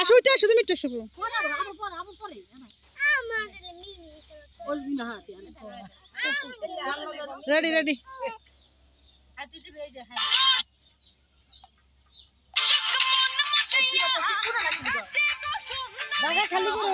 আসো এটা আসো তুমি একটু শুভ রেডি রেডি খালি করে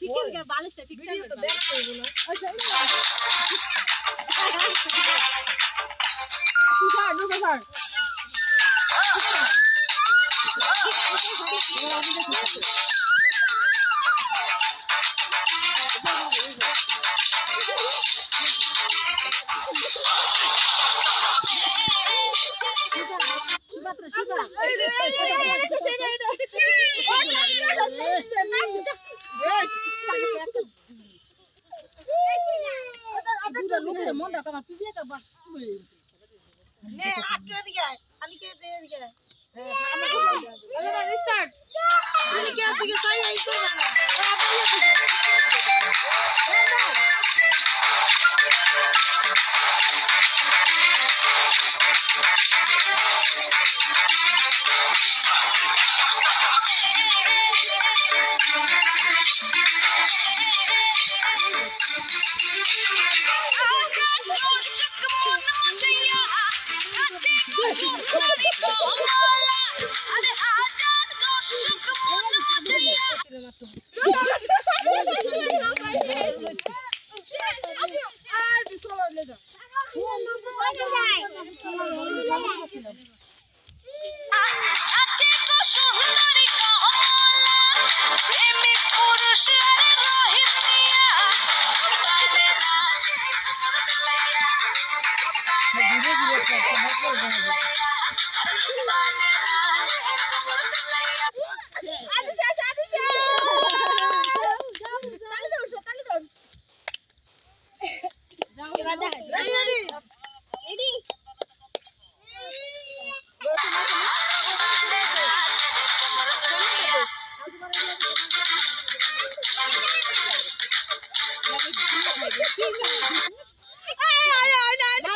ঠিক আছে বালিশটা ঠিক আছে ভিডিও তো দেখতে হইব না আচ্ছা মনটা তোমার পিছিয়ে তো বাস রহিমিয়া পালে নাচে পালে নাচে কুলুলাইয়া পালে নাচে কুলুলাইয়া পালে নাচে কুলুলাইয়া আছে গো সুন্দরী কমলা প্রেমিক পুরুষ ধীরে ধীরে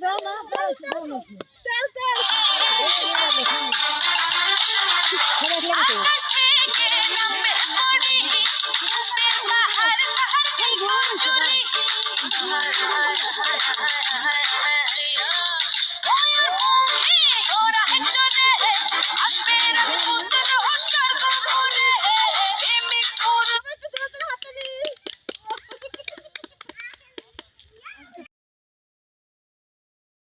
Hey!